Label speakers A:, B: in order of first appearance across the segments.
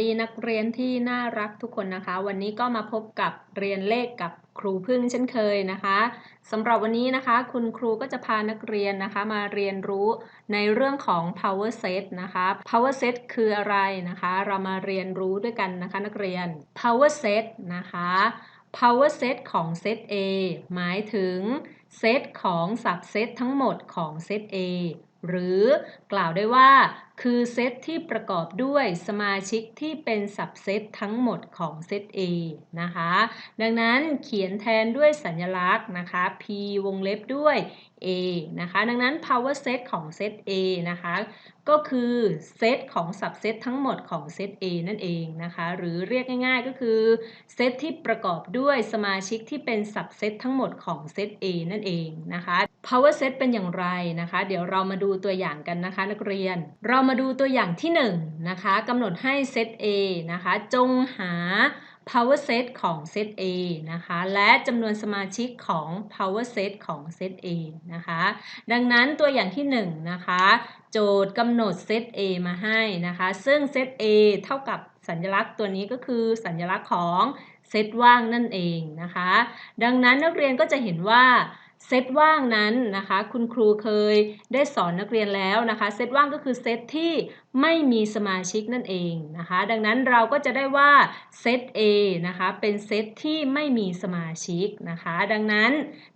A: ดีนักเรียนที่น่ารักทุกคนนะคะ วันนี้ก็มาพบกับเรียนเลขกับครูพึ่งเช่นเคยนะคะสำหรับวันนี้นะคะ คุณครูก็จะพานักเรียนนะคะ มาเรียนรู้ในเรื่องของ power set นะคะ power set คืออะไรนะคะ เรามาเรียนรู้ด้วยกันนะคะ นักเรียน power set นะคะ power set ของเซต A หมายถึงเซตของสับเซตทั้งหมดของเซต A หรือกล่าวได้ว่า คือเซตที่ประกอบด้วยสมาชิกที่เป็นสับเซตทั้งหมดของเซต A นะคะ ดังนั้นเขียนแทนด้วยสัญลักษณ์นะคะ P วงเล็บด้วย A นะคะ ดังนั้น power set ของเซต A นะคะ ก็คือเซตของสับเซตทั้งหมดของเซต A นั่นเองนะคะ หรือเรียกง่ายๆก็คือเซตที่ประกอบด้วยสมาชิกที่เป็นสับเซตทั้งหมดของเซต A นั่นเองนะคะ power set เป็นอย่างไรนะคะ เดี๋ยวเรามาดูตัวอย่างกันนะคะ นักเรียน เรามาดูตัวอย่างที่1นนะคะกำหนดให้เซต A นะคะ จงหา power set ของเซต A นะคะ และจำนวนสมาชิกของ power set ของเซต A นะคะ ดังนั้นตัวอย่างที่1นะคะ โจทย์กำหนดเซต A มาให้นะคะ ซึ่งเซต A เท่ากับสัญลักษณ์ตัวนี้ก็คือสัญลักษณ์ของเซตว่างนั่นเองนะคะ ดังนั้นนักเรียนก็จะเห็นว่า เซตว่างนั้นนะคะ คุณครูเคยได้สอนนักเรียนแล้วนะคะ เซตว่างก็คือเซตที่ไม่มีสมาชิกนั่นเองนะคะ ดังนั้นเราก็จะได้ว่าเซต A นะคะ เป็นเซตที่ไม่มีสมาชิกนะคะ ดังนั้น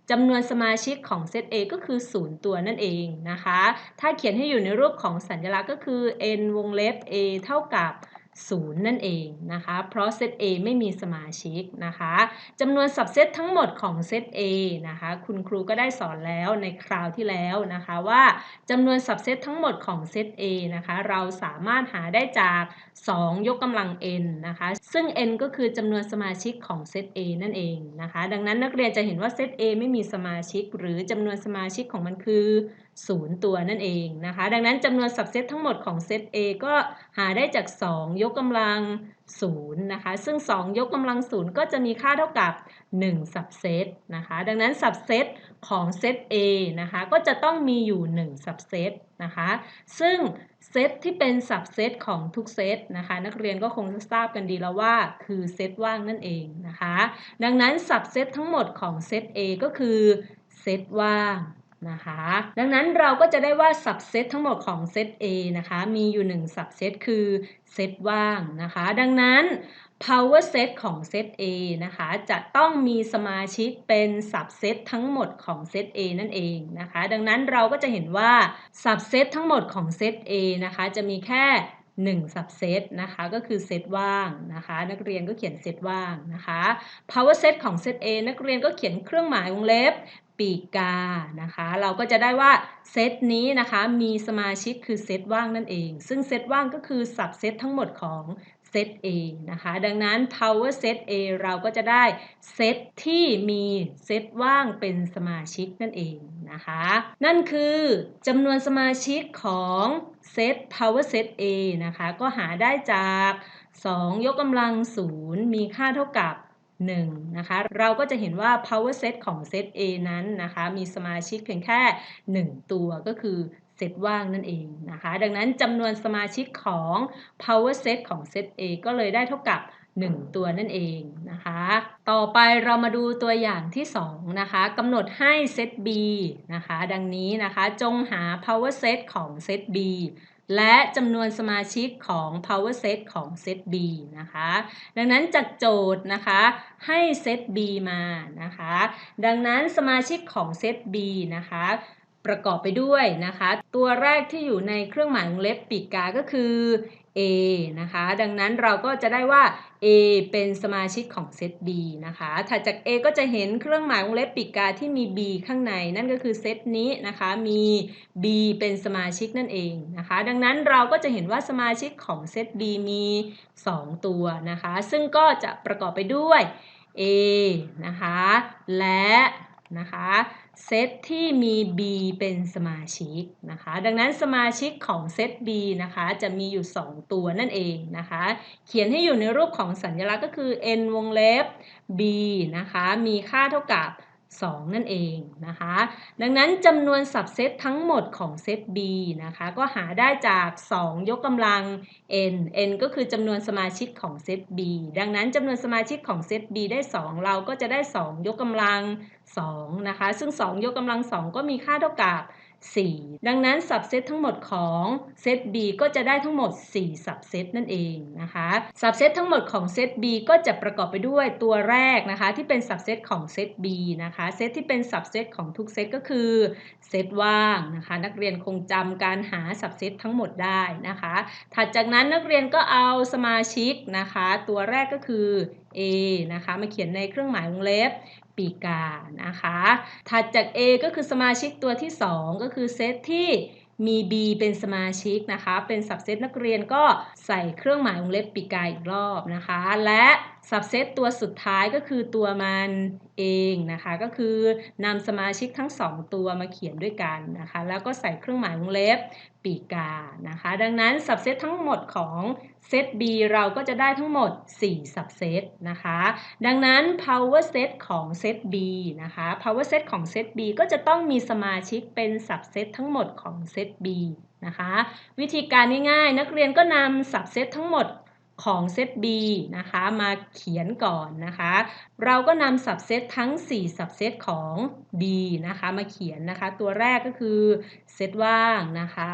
A: จำนวนสมาชิกของเซต A ก็คือ 0 ตัวนั่นเองนะคะ ถ้าเขียนให้อยู่ในรูปของสัญลักษณ์ก็คือ n วงเล็บ a เท่ากับ 0 นั่นเองนะคะ เพราะเซต A ไม่มีสมาชิกนะคะจำนวนสับเซตทั้งหมดของเซต A นะคะ คุณครูก็ได้สอนแล้วในคราวที่แล้วนะคะว่าจำนวนสับเซตทั้งหมดของเซต A นะคะ เราสามารถหาได้จาก 2 ยกกำลัง n นะคะ ซึ่ง n ก็คือจำนวนสมาชิกของเซต A นั่นเองนะคะ ดังนั้นนักเรียนจะเห็นว่าเซต A ไม่มีสมาชิก หรือจำนวนสมาชิกของมันคือ0 ตัวนั่นเองนะคะ ดังนั้นจำนวนสับเซตทั้งหมดของเซต A ก็หาได้จาก 2 ยกกำลัง0นะคะ ซึ่ง 2 ยกกำลัง0ก็จะมีค่าเท่ากับ 1 สับเซตนะคะ ดังนั้นสับเซตของเซต A นะคะ ก็จะต้องมีอยู่ 1 สับเซตนะคะ ซึ่งเซตที่เป็นสับเซตของทุกเซตนะคะ นักเรียนก็คงจะทราบกันดีแล้วว่าคือเซตว่างนั่นเองนะคะ ดังนั้นสับเซตทั้งหมดของเซต A ก็คือเซตว่าง นะคะ ดังนั้นเราก็จะได้ว่าสับเซตทั้งหมดของเซต A นะคะ มีอยู่1สับเซตคือเซตว่างนะคะ ดังนั้น power set ของเซต A นะคะ จะต้องมีสมาชิกเป็นสับเซตทั้งหมดของเซต A นั่นเองนะคะ ดังนั้นเราก็จะเห็นว่าสับเซตทั้งหมดของเซต A นะคะ จะมีแค่1สับเซตนะคะก็คือเซตว่างนะคะ นักเรียนก็เขียนเซตว่างนะคะ power set ของเซต A นักเรียนก็เขียนเครื่องหมายวงเล็บ ปีกกานะคะ เราก็จะได้ว่าเซตนี้นะคะมีสมาชิกคือเซตว่างนั่นเอง ซึ่งเซตว่างก็คือสับเซตทั้งหมดของเซต A นะคะ ดังนั้น power set A เราก็จะได้เซตที่มีเซตว่างเป็นสมาชิกนั่นเองนะคะ นั่นคือจำนวนสมาชิกของเซต power set A นะคะ ก็หาได้จาก 2 ยกกำลัง 0 มีค่าเท่ากับ 1นะคะเราก็จะเห็นว่า power set ของเซต A นั้นนะคะมีสมาชิกเพียงแค่ 1 ตัวก็คือเซตว่างนั่นเองนะคะ ดังนั้นจำนวนสมาชิกของ power set ของเซต A ก็เลยได้เท่ากับ 1 ตัวนั่นเองนะคะ ต่อไปเรามาดูตัวอย่างที่ 2 นะคะกำหนดให้เซต B นะคะ ดังนี้นะคะจงหา power set ของเซต B และจำนวนสมาชิกของ power set ของเซต B นะคะ ดังนั้นจากโจทย์นะคะให้เซต B มานะคะ ดังนั้นสมาชิกของเซต B นะคะ ประกอบไปด้วยนะคะ ตัวแรกที่อยู่ในเครื่องหมายวงเล็บปีกกาก็คือ A นะคะ ดังนั้นเราก็จะได้ว่า A เป็นสมาชิกของเซต B นะคะ ถัดจาก A ก็จะเห็นเครื่องหมายวงเล็บปีกกาที่มี B ข้างใน นั่นก็คือเซตนี้นะคะ มี B เป็นสมาชิกนั่นเองนะคะ ดังนั้นเราก็จะเห็นว่าสมาชิกของเซต B มี 2 ตัวนะคะ ซึ่งก็จะประกอบไปด้วย A นะคะ และ นะคะเซตที่มี B เป็นสมาชิกนะคะ ดังนั้นสมาชิกของเซต B นะคะจะมีอยู่ 2 ตัวนั่นเองนะคะ เขียนให้อยู่ในรูปของสัญลักษณ์ก็คือ n วงเล็บ B นะคะมีค่าเท่ากับ 2 นั่นเองนะคะ ดังนั้นจำนวนสับเซตทั้งหมดของเซต B นะคะก็หาได้จาก 2 ยกกำลัง n n ก็คือจำนวนสมาชิกของเซต B ดังนั้นจำนวนสมาชิกของเซต B ได้ 2 เราก็จะได้ 2 ยกกำลัง 2 นะคะ ซึ่ง 2 ยกกำลัง 2 ก็มีค่าเท่ากับ 4 ดังนั้นสับเซตทั้งหมดของเซต B ก็จะได้ทั้งหมด 4 สับเซตนั่นเองนะคะสับเซตทั้งหมดของเซต B ก็จะประกอบไปด้วยตัวแรกนะคะ ที่เป็นสับเซตของเซต B นะคะเซตที่เป็นสับเซตของทุกเซตก็คือเซตว่างนะคะ นักเรียนคงจำการหาสับเซตทั้งหมดได้นะคะ ถัดจากนั้นนักเรียนก็เอาสมาชิกนะคะ ตัวแรกก็คือ A นะคะมาเขียนในเครื่องหมายวงเล็บ ปีกานะคะ ถัดจาก A ก็คือสมาชิกตัวที่ 2 ก็คือเซตที่มี B เป็นสมาชิกนะคะ เป็นสับเซตนักเรียนก็ใส่เครื่องหมายวงเล็บปีกาอีกรอบนะคะ และ สับเซตตัวสุดท้ายก็คือตัวมันเองนะคะ ก็คือนำสมาชิกทั้ง 2 ตัวมาเขียนด้วยกันนะคะ แล้วก็ใส่เครื่องหมายวงเล็บปีกานะคะ ดังนั้นสับเซตทั้งหมดของเซต B เราก็จะได้ทั้งหมด 4 สับเซตนะคะ ดังนั้น power set ของเซต B นะคะ power set ของเซต B ก็จะต้องมีสมาชิกเป็นสับเซตทั้งหมดของเซต B นะคะ วิธีการง่ายๆ นักเรียนก็นำสับเซตทั้งหมด ของเซต B นะคะมาเขียนก่อนนะคะ เราก็นำสับเซตทั้ง 4 สับเซตของ B นะคะมาเขียนนะคะ ตัวแรกก็คือเซตว่างนะคะ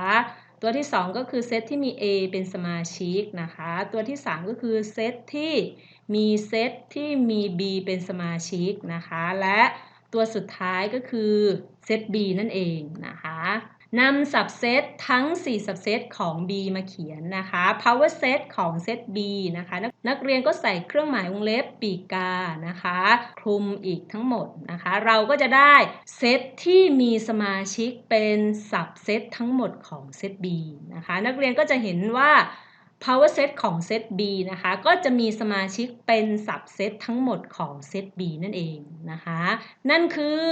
A: ตัวที่ 2 ก็คือเซตที่มี A เป็นสมาชิกนะคะ ตัวที่ 3 ก็คือเซตที่มีเซตที่มี B เป็นสมาชิกนะคะ และตัวสุดท้ายก็คือเซต B นั่นเองนะคะ นำสับเซตทั้ง 4 สับเซตของ B มาเขียนนะคะ power set ของเซต B นะคะนนักเรียนก็ใส่เครื่องหมายวงเล็บปีกานะคะ คลุมอีกทั้งหมดนะคะ เราก็จะได้เซตที่มีสมาชิกเป็นสับเซตทั้งหมดของเซต B นะคะ นักเรียนก็จะเห็นว่า power set ของเซต B นะคะ ก็จะมีสมาชิกเป็นสับเซตทั้งหมดของเซต B นั่นเองนะคะ นั่นคือ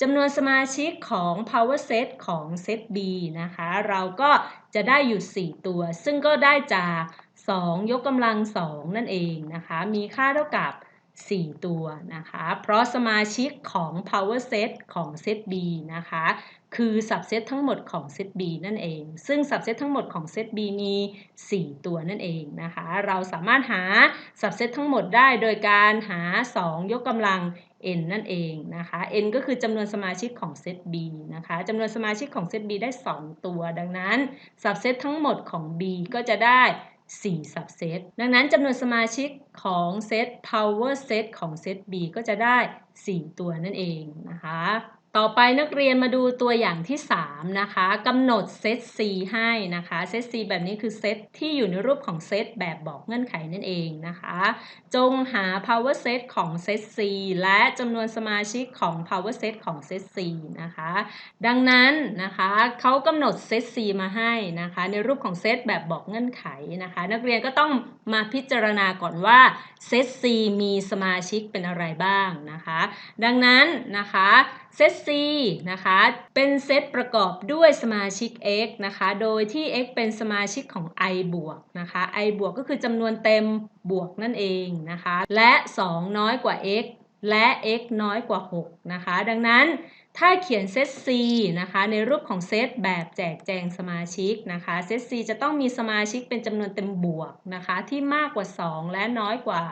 A: จำนวนสมาชิกของ power set ของเซต B นะคะ เราก็จะได้อยู่ 4 ตัว ซึ่งก็ได้จาก 2 ยกกำลัง 2 นั่นเองนะคะ มีค่าเท่ากับ 4 ตัวนะคะ เพราะสมาชิกของ power set ของเซต B นะคะ คือสับเซตทั้งหมดของเซต B นั่นเอง ซึ่งสับเซตทั้งหมดของเซต B มี 4 ตัวนั่นเองนะคะ เราสามารถหาสับเซตทั้งหมดได้โดยการหา 2 ยกกำลัง n นั่นเองนะคะ n ก็คือจำนวนสมาชิกของเซต B นะคะจำนวนสมาชิกของเซต B ได้ 2 ตัว ดังนั้นสับเซตทั้งหมดของ B ก็จะได้ 4สับเซตดังนั้นจำนวนสมาชิกของเซต power set ของเซต B ก็จะได้ 4 ตัวนั่นเองนะคะ ต่อไปนักเรียนมาดูตัวอย่างที่ 3 นะคะกำหนดเซต C ให้นะคะเซต C แบบนี้คือเซตที่อยู่ในรูปของเซตแบบบอกเงื่อนไขนั่นเองนะคะ จงหา power set ของเซต C และจำนวนสมาชิกของ power set ของเซต C นะคะ ดังนั้นนะคะเขากำหนดเซต C มาให้นะคะ ในรูปของเซตแบบบอกเงื่อนไขนะคะ นักเรียนก็ต้องมาพิจารณาก่อนว่าเซต C มีสมาชิกเป็นอะไรบ้างนะคะ ดังนั้นนะคะเซต C นะคะ เป็นเซตประกอบด้วยสมาชิก x นะคะ โดยที่ x เป็นสมาชิกของ i บวกนะคะ i บวกก็คือจำนวนเต็มบวกนั่นเองนะคะ และ 2 น้อยกว่า x และ x น้อยกว่า 6 นะคะ ดังนั้นถ้าเขียนเซต C นะคะ ในรูปของเซตแบบแจกแจงสมาชิกนะคะ เซต C จะต้องมีสมาชิกเป็นจำนวนเต็มบวกนะคะ ที่มากกว่า 2 และน้อยกว่า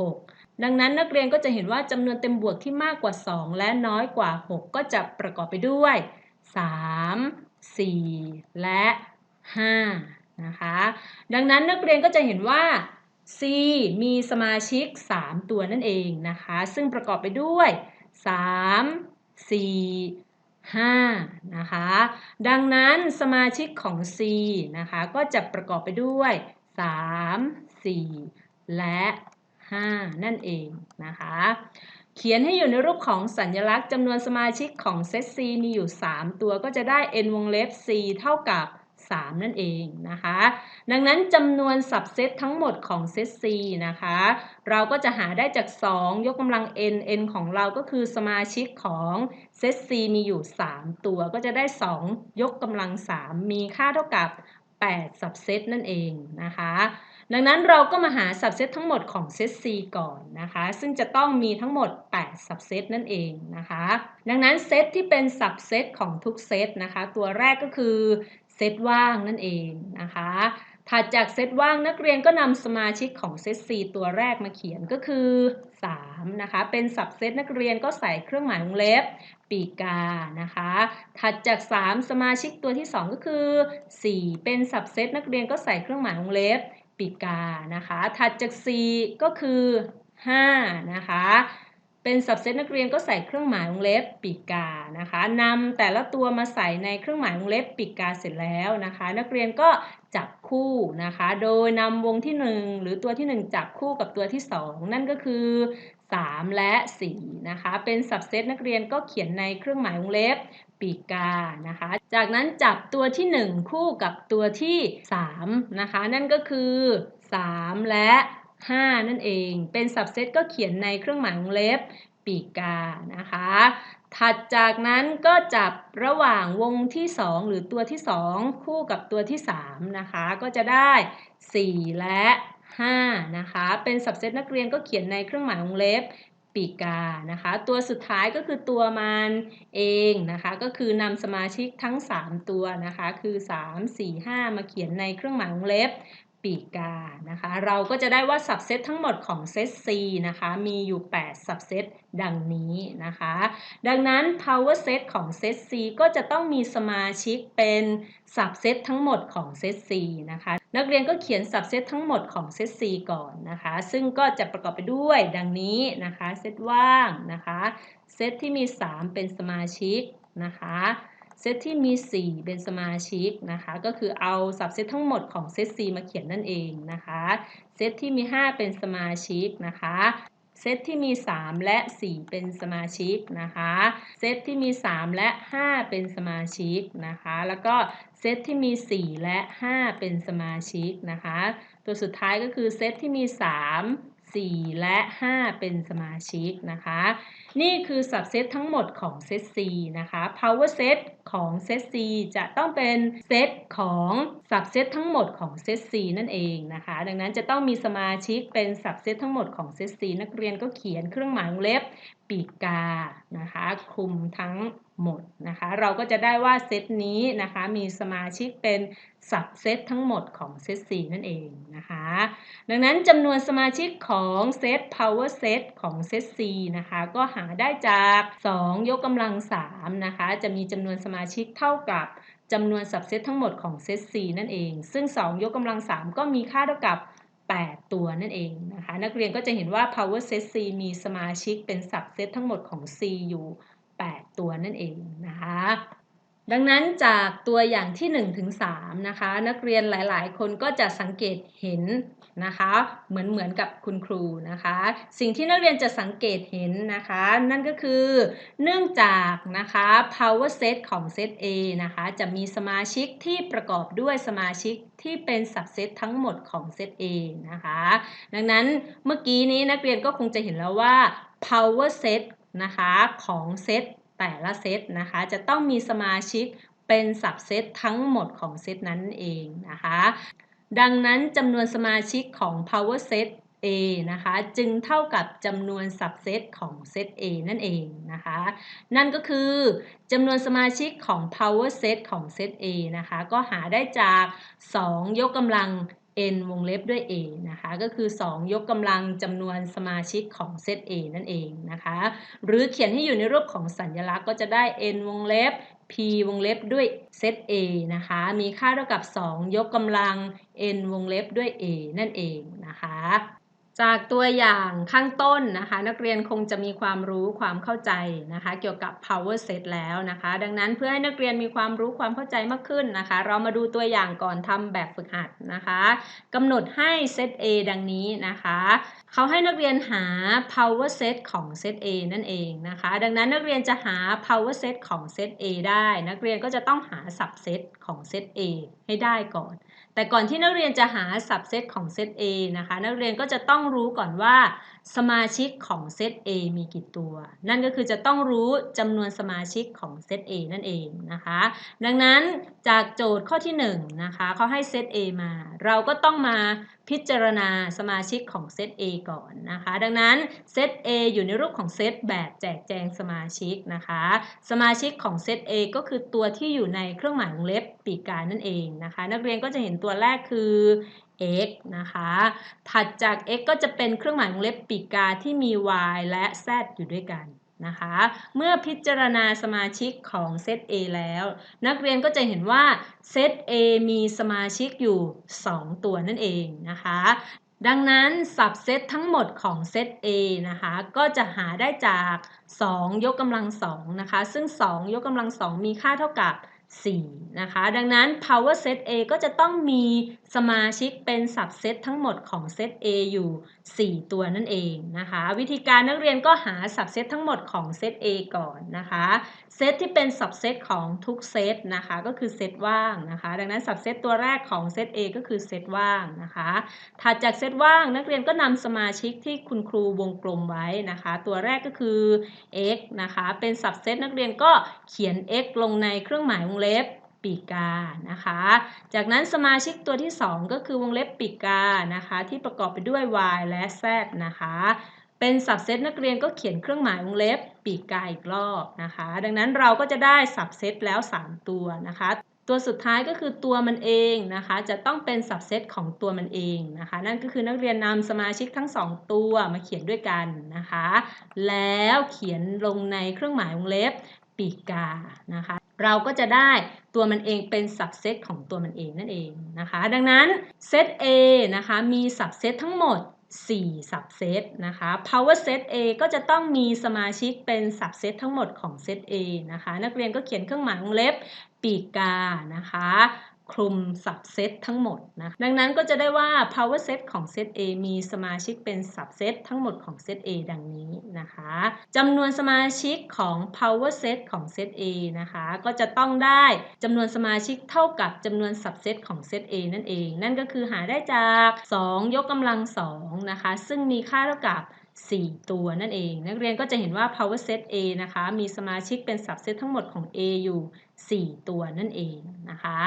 A: 6 ดังนั้นนักเรียนก็จะเห็นว่าจำนวนเต็มบวกที่มากกว่า 2 และน้อยกว่า 6 ก็จะประกอบไปด้วย 3 4 และ 5 นะคะ ดังนั้นนักเรียนก็จะเห็นว่า C มีสมาชิก 3 ตัวนั่นเองนะคะ ซึ่งประกอบไปด้วย 3 4 5 นะคะ ดังนั้นสมาชิกของ C นะคะ ก็จะประกอบไปด้วย 3 4 และ 5 นั่นเองนะคะ เขียนให้อยู่ในรูปของสัญลักษณ์จำนวนสมาชิกของเซต C มีอยู่ 3 ตัวก็จะได้ n วงเล็บ C เท่ากับ 3 นั่นเองนะคะ ดังนั้นจำนวนสับเซตทั้งหมดของเซต C นะคะ เราก็จะหาได้จาก 2 ยกกำลัง n n ของเราก็คือสมาชิกของเซต C มีอยู่ 3 ตัวก็จะได้ 2 ยกกำลัง 3 มีค่าเท่ากับ8สับเซตนั่นเองนะคะ ดังนั้นเราก็มาหา subset ทั้งหมดของเซต C ก่อนนะคะ ซึ่งจะต้องมีทั้งหมด 8 subset นั่นเองนะคะ ดังนั้นเซตที่เป็น subset ของทุกเซตนะคะ ตัวแรกก็คือเซตว่างนั่นเองนะคะถัดจากเซตว่างนักเรียนก็นำสมาชิกของเซต C ตัวแรกมาเขียนก็คือ 3 นะคะ เป็น subset นักเรียนก็ใส่เครื่องหมายวงเล็บปีกานะคะ ถัดจาก 3 สมาชิกตัวที่ 2 ก็คือ 4 เป็น subset นักเรียนก็ใส่เครื่องหมายวงเล็บ ปีกานะคะถัดจาก C ก็คือ5นะคะเป็น subset นักเรียนก็ใส่เครื่องหมายวงเล็บปีกานะคะนำแต่ละตัวมาใส่ในเครื่องหมายวงเล็บปีกาเสร็จแล้วนะคะ นักเรียนก็จับคู่นะคะ โดยนำวงที่ 1 หรือตัวที่ 1 จับคู่กับตัวที่ 2 นั่นก็คือ 3 และ 4 นะคะ เป็น subset นักเรียนก็เขียนในเครื่องหมายวงเล็บปีกานะคะ จากนั้นจับตัวที่ 1 คู่กับตัวที่ 3 นะคะ นั่นก็คือ 3 และ 5 นั่นเอง เป็น subset ก็เขียนในเครื่องหมายวงเล็บปีกานะคะ ถัดจากนั้นก็จับระหว่างวงที่ 2 หรือตัวที่ 2 คู่กับตัวที่ 3 นะคะ ก็จะได้ 4 และ 5นะคะเป็น subset นักเรียนก็เขียนในเครื่องหมายวงเล็บปีกานะคะตัวสุดท้ายก็คือตัวมันเองนะคะก็คือนำสมาชิกทั้ง 3 ตัวนะคะคือ 3 4 5 มาเขียนในเครื่องหมายวงเล็บ ปีกานะคะ เราก็จะได้ว่า subset ทั้งหมดของเซต C นะคะ มีอยู่8 subset ดังนี้นะคะ ดังนั้น power set ของเซต C ก็จะต้องมีสมาชิกเป็น subset ทั้งหมดของเซต C นะคะ นักเรียนก็เขียน subset ทั้งหมดของเซต C ก่อนนะคะ ซึ่งก็จะประกอบไปด้วยดังนี้นะคะ เซตว่างนะคะ เซตที่มี 3 เป็นสมาชิกนะคะ เซตที่มี 4 เป็นสมาชิกนะคะ ก็คือเอา subset ทั้งหมดของเซต C มาเขียนนั่นเองนะคะ เซตที่มี 5 เป็นสมาชิกนะคะ เซตที่มี 3 และ 4 เป็นสมาชิกนะคะ เซตที่มี 3 และ 5 เป็นสมาชิกนะคะ แล้วก็เซตที่มี 4 และ 5 เป็นสมาชิกนะคะ ตัวสุดท้ายก็คือเซตที่มี 3 4 และ 5 เป็นสมาชิกนะคะ นี่คือ subset ทั้งหมดของเซต C นะคะ power set ของเซต C จะต้องเป็นเซตของ subset ทั้งหมดของเซต C นั่นเองนะคะ ดังนั้นจะต้องมีสมาชิกเป็น subset ทั้งหมดของเซต C นักเรียนก็เขียนเครื่องหมายวงเล็บปีกกานะคะคลุมทั้งหมดนะคะ เราก็จะได้ว่าเซตนี้นะคะมีสมาชิกเป็น สับเซตทั้งหมดของเซต C นั่นเองนะคะ ดังนั้นจำนวนสมาชิกของเซต power set ของเซต C นะคะ ก็หาได้จาก 2 ยกกำลัง3นะคะ จะมีจำนวนสมาชิกเท่ากับจำนวนสับเซตทั้งหมดของเซต C นั่นเอง ซึ่ง 2 ยกกำลัง 3 ก็มีค่าเท่ากับ 8 ตัวนั่นเองนะคะ นักเรียนก็จะเห็นว่า power set C มีสมาชิกเป็น subset ทั้งหมดของ C อยู่ 8 ตัวนั่นเองนะคะ ดังนั้นจากตัวอย่างที่1ถึง3นะคะ นักเรียนหลาย ๆ คนก็จะสังเกตเห็นนะคะ เหมือนเหมือนกับคุณครูนะคะ สิ่งที่นักเรียนจะสังเกตเห็นนะคะ นั่นก็คือเนื่องจากนะคะ power set ของ set A นะคะ จะมีสมาชิกที่ประกอบด้วยสมาชิกที่เป็น subset ทั้งหมดของ set A นะคะ ดังนั้นเมื่อกี้นี้นักเรียนก็คงจะเห็นแล้วว่า power set นะคะของเซต แต่ละเซตนะคะ จะต้องมีสมาชิกเป็นสับเซตทั้งหมดของเซตนั้นเองนะคะ ดังนั้นจำนวนสมาชิกของ power set A นะคะจึงเท่ากับจำนวนสับเซตของเซต A นั่นเองนะคะ นั่นก็คือจำนวนสมาชิกของ power set ของเซต A นะคะ ก็หาได้จาก 2 ยกกำลัง n วงเล็บด้วย a นะคะ ก็คือ 2 ยกกำลังจำนวนสมาชิกของเซต a นั่นเองนะคะ หรือเขียนให้อยู่ในรูปของสัญลักษณ์ก็จะได้ n วงเล็บ p วงเล็บด้วยเซต a นะคะ มีค่าเท่ากับ 2 ยกกำลัง n วงเล็บด้วย a นั่นเองนะคะ จากตัวอย่างข้างต้นนะคะ นักเรียนคงจะมีความรู้ความเข้าใจนะคะ เกี่ยวกับ power set แล้วนะคะ ดังนั้นเพื่อให้นักเรียนมีความรู้ความเข้าใจมากขึ้นนะคะ เรามาดูตัวอย่างก่อนทำแบบฝึกหัดนะคะกำหนดให้ set A ดังนี้นะคะเขาให้นักเรียนหา power set ของ set A นั่นเองนะคะ ดังนั้นนักเรียนจะหา power set ของ set A ได้ นักเรียนก็จะต้องหา subset ของ set A ให้ได้ก่อน แต่ก่อนที่นักเรียนจะหาสับเซตของเซต A นะคะ นักเรียนก็จะต้องรู้ก่อนว่าสมาชิกของเซต A มีกี่ตัว นั่นก็คือจะต้องรู้จำนวนสมาชิกของเซต A นั่นเองนะคะ ดังนั้นจากโจทย์ข้อที่1นะคะเขาให้เซต A มา เราก็ต้องมาพิจารณาสมาชิกของเซต A ก่อนนะคะ ดังนั้นเซต A อยู่ในรูปของเซตแบบแจกแจงสมาชิกนะคะ สมาชิกของเซต A ก็คือตัวที่อยู่ในเครื่องหมายวงเล็บปีกกานั่นเองนะคะ นักเรียนก็จะเห็นตัวแรกคือ x นะคะ ถัดจาก x ก็จะเป็นเครื่องหมายวงเล็บปีกกาที่มี y และ z อยู่ด้วยกันนะคะ เมื่อพิจารณาสมาชิกของเซต A แล้ว นักเรียนก็จะเห็นว่าเซต A มีสมาชิกอยู่ 2 ตัวนั่นเองนะคะ ดังนั้นสับเซตทั้งหมดของเซต A นะคะ ก็จะหาได้จาก 2 ยกกำลัง2นะคะ ซึ่ง 2 ยกกำลัง2มีค่าเท่ากับ 4 นะคะ ดังนั้น power set A ก็จะต้องมีสมาชิกเป็นสับเซตทั้งหมดของเซต A อยู่ 4 ตัวนั่นเองนะคะ วิธีการนักเรียนก็หาสับเซตทั้งหมดของเซต A ก่อนนะคะเซตที่เป็นสับเซตของทุกเซตนะคะก็คือเซตว่างนะคะ ดังนั้นสับเซตตัวแรกของเซต A ก็คือเซตว่างนะคะถัดจากเซตว่างนักเรียนก็นำสมาชิกที่คุณครูวงกลมไว้นะคะ ตัวแรกก็คือ x นะคะเป็นสับเซตนักเรียนก็เขียน x ลงในเครื่องหมายวงเล็บปีกกานะคะ จากนั้นสมาชิกตัวที่ 2 ก็คือวงเล็บปีกกานะคะ ที่ประกอบไปด้วย y และ z นะคะ เป็นสับเซตนักเรียนก็เขียนเครื่องหมายวงเล็บปีกกาอีกรอบนะคะ ดังนั้นเราก็จะได้สับเซตแล้ว 3 ตัวนะคะ ตัวสุดท้ายก็คือตัวมันเองนะคะ จะต้องเป็นสับเซตของตัวมันเองนะคะ นั่นก็คือนักเรียนนำสมาชิกทั้ง 2 ตัวมาเขียนด้วยกันนะคะ แล้วเขียนลงในเครื่องหมายวงเล็บปีกกานะคะ เราก็จะได้ตัวมันเองเป็นสับเซตของตัวมันเองนั่นเองนะคะ ดังนั้นเซต A นะคะมีสับเซตทั้งหมด 4 สับเซตนะคะ power set A ก็จะต้องมีสมาชิกเป็นสับเซตทั้งหมดของเซต A นะคะ นักเรียนก็เขียนเครื่องหมายวงเล็บปีกกานะคะ คลุมสับเซตทั้งหมดนะดังนั้นก็จะได้ว่า power set ของเซต A มีสมาชิกเป็นสับเซตทั้งหมดของเซต A ดังนี้นะคะจำนวนสมาชิกของ power set ของเซต A นะคะก็จะต้องได้จำนวนสมาชิกเท่ากับจำนวนสับเซตของเซต A นั่นเอง นั่นก็คือหาได้จาก 2 ยกกำลัง2นะคะซึ่งมีค่าเท่ากับ 4 ตัวนั่นเอง นักเรียนก็จะเห็นว่า power set A นะคะมีสมาชิกเป็นสับเซตทั้งหมดของ A อยู่ 4 ตัวนั่นเองนะคะ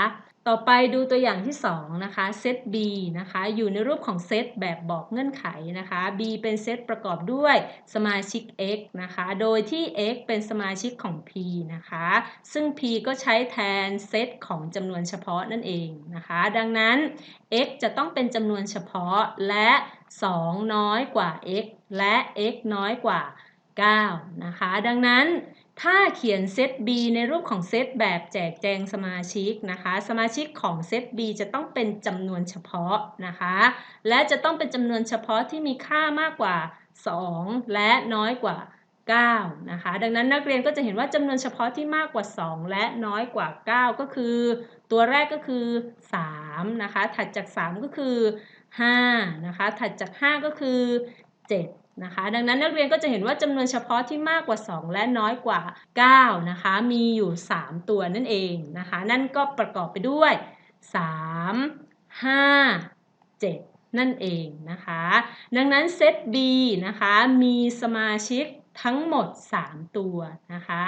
A: ต่อไปดูตัวอย่างที่ 2 นะคะเซต B นะคะ อยู่ในรูปของเซตแบบบอกเงื่อนไขนะคะ B เป็นเซตประกอบด้วยสมาชิก x นะคะ โดยที่ x เป็นสมาชิกของ p นะคะ ซึ่ง p ก็ใช้แทนเซตของจำนวนเฉพาะนั่นเองนะคะ ดังนั้น x จะต้องเป็นจำนวนเฉพาะและ 2 น้อยกว่า x และ x น้อยกว่า 9 นะคะ ดังนั้น ถ้าเขียนเซต B ในรูปของเซตแบบแจกแจงสมาชิกนะคะ สมาชิกของเซต B จะต้องเป็นจำนวนเฉพาะนะคะ และจะต้องเป็นจำนวนเฉพาะที่มีค่ามากกว่า 2 และน้อยกว่า 9 นะคะ ดังนั้นนักเรียนก็จะเห็นว่าจำนวนเฉพาะที่มากกว่า 2 และน้อยกว่า 9 ก็คือ ตัวแรกก็คือ3นะคะ ถัดจาก 3 ก็คือ5นะคะ ถัดจาก 5 ก็คือ 7 นะคะ ดังนั้นนักเรียนก็จะเห็นว่าจำนวนเฉพาะที่มากกว่า 2 และน้อยกว่า 9 นะคะ มีอยู่ 3 ตัวนั่นเองนะคะ นั่นก็ประกอบไปด้วย 3 5 7 นั่นเองนะคะ ดังนั้นเซต B นะคะ มีสมาชิกทั้งหมด 3 ตัวนะคะ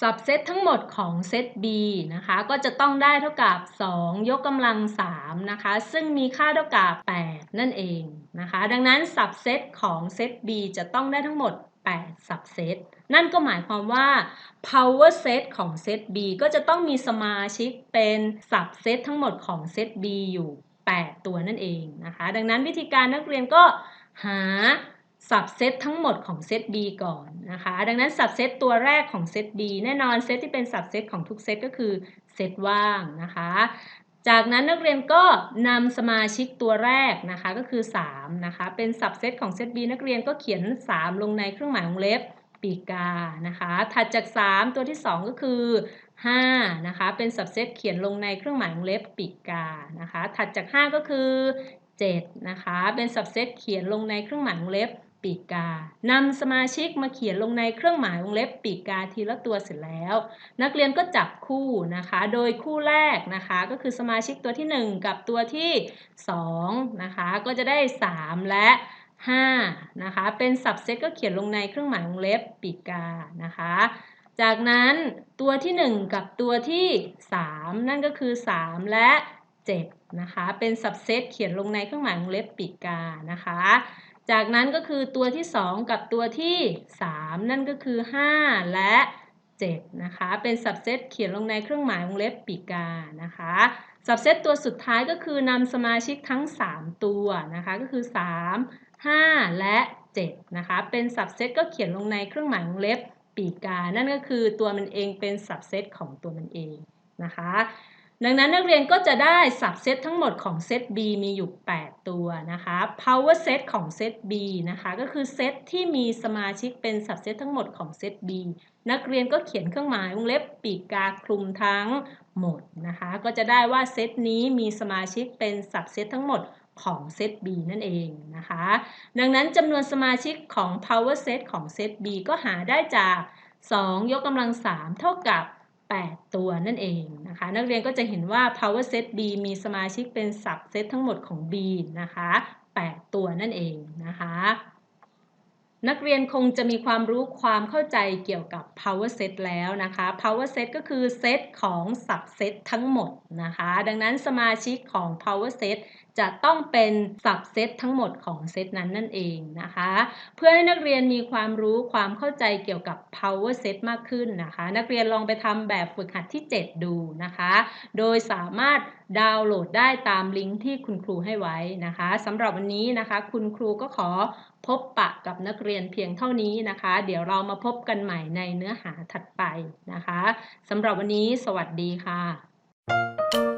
A: สับเซตทั้งหมดของเซต B นะคะ ก็จะต้องได้เท่ากับ 2 ยกกำลัง3นะคะ ซึ่งมีค่าเท่ากับ 8 นั่นเอง นะคะ ดังนั้นสับเซตของเซต B จะต้องได้ทั้งหมด 8 สับเซต นั่นก็หมายความว่า power set ของเซต B ก็จะต้องมีสมาชิกเป็นสับเซตทั้งหมดของเซต B อยู่ 8 ตัวนั่นเองนะคะ ดังนั้นวิธีการนักเรียนก็หาสับเซตทั้งหมดของเซต B ก่อนนะคะ ดังนั้นสับเซตตัวแรกของเซต B แน่นอนเซตที่เป็นสับเซตของทุกเซตก็คือเซตว่างนะคะ จากนั้นนักเรียนก็นำสมาชิกตัวแรกนะคะก็คือ3นะคะเป็นสับเซตของเซต B นักเรียนก็เขียน 3 ลงในเครื่องหมายวงเล็บปีกานะคะถัดจาก 3 ตัวที่ 2 ก็คือ5นะคะเป็นสับเซตเขียนลงในเครื่องหมายวงเล็บปีกานะคะถัดจาก 5 ก็คือ7นะคะเป็นสับเซตเขียนลงในเครื่องหมายวงเล็บ ปีกกานำสมาชิกมาเขียนลงในเครื่องหมายวงเล็บปีกกาทีละตัวเสร็จแล้ว นักเรียนก็จับคู่นะคะ โดยคู่แรกนะคะก็คือสมาชิกตัวที่ 1 กับตัวที่2นะคะก็จะได้ 3 และ5นะคะเป็น subset ก็เขียนลงในเครื่องหมายวงเล็บปีกกานะคะจากนั้นตัวที่ 1 กับตัวที่ 3 นั่นก็คือ 3 และ7นะคะเป็น subset เขียนลงในเครื่องหมายวงเล็บปีกกานะคะ จากนั้นก็คือตัวที่ 2 กับตัวที่ 3 นั่นก็คือ 5 และ 7 นะคะ เป็น subset เขียนลงในเครื่องหมายวงเล็บปีกานะคะ subset ตัวสุดท้ายก็คือนำสมาชิกทั้ง 3 ตัวนะคะ ก็คือ 3 5 และ 7 นะคะ เป็น subset ก็เขียนลงในเครื่องหมายวงเล็บปีกา นั่นก็คือตัวมันเองเป็น subset ของตัวมันเองนะคะ ดังนั้นนักเรียนก็จะได้ subset ทั้งหมดของเซต B มีอยู่ 8 ตัวนะคะ power set ของเซต B นะคะ ก็คือเซตที่มีสมาชิกเป็น subset ทั้งหมดของเซต B นักเรียนก็เขียนเครื่องหมายวงเล็บปีกกาคลุมทั้งหมดนะคะ ก็จะได้ว่าเซตนี้มีสมาชิกเป็น subset ทั้งหมดของเซต B นั่นเองนะคะ ดังนั้นจำนวนสมาชิกของ power set ของเซต B ก็หาได้จาก 2 ยกกำลัง 3 เท่ากับ 8 ตัวนั่นเองนะคะ นักเรียนก็จะเห็นว่า power set B มีสมาชิกเป็น subset ทั้งหมดของ B นะคะ 8 ตัวนั่นเองนะคะ นักเรียนคงจะมีความรู้ความเข้าใจเกี่ยวกับ power set แล้วนะคะ power set ก็คือเซตของ subset ทั้งหมดนะคะ ดังนั้นสมาชิกของ power set จะต้องเป็น subset ทั้งหมดของเซตนั้นนั่นเองนะคะ เพื่อให้นักเรียนมีความรู้ความเข้าใจเกี่ยวกับ power set มากขึ้นนะคะ นักเรียนลองไปทำแบบฝึกหัดที่ 7 ดูนะคะ โดยสามารถดาวน์โหลดได้ตามลิงก์ที่คุณครูให้ไว้นะคะสำหรับวันนี้นะคะ คุณครูก็ขอพบปะกับนักเรียนเพียงเท่านี้นะคะ เดี๋ยวเรามาพบกันใหม่ในเนื้อหาถัดไปนะคะสำหรับวันนี้สวัสดีค่ะ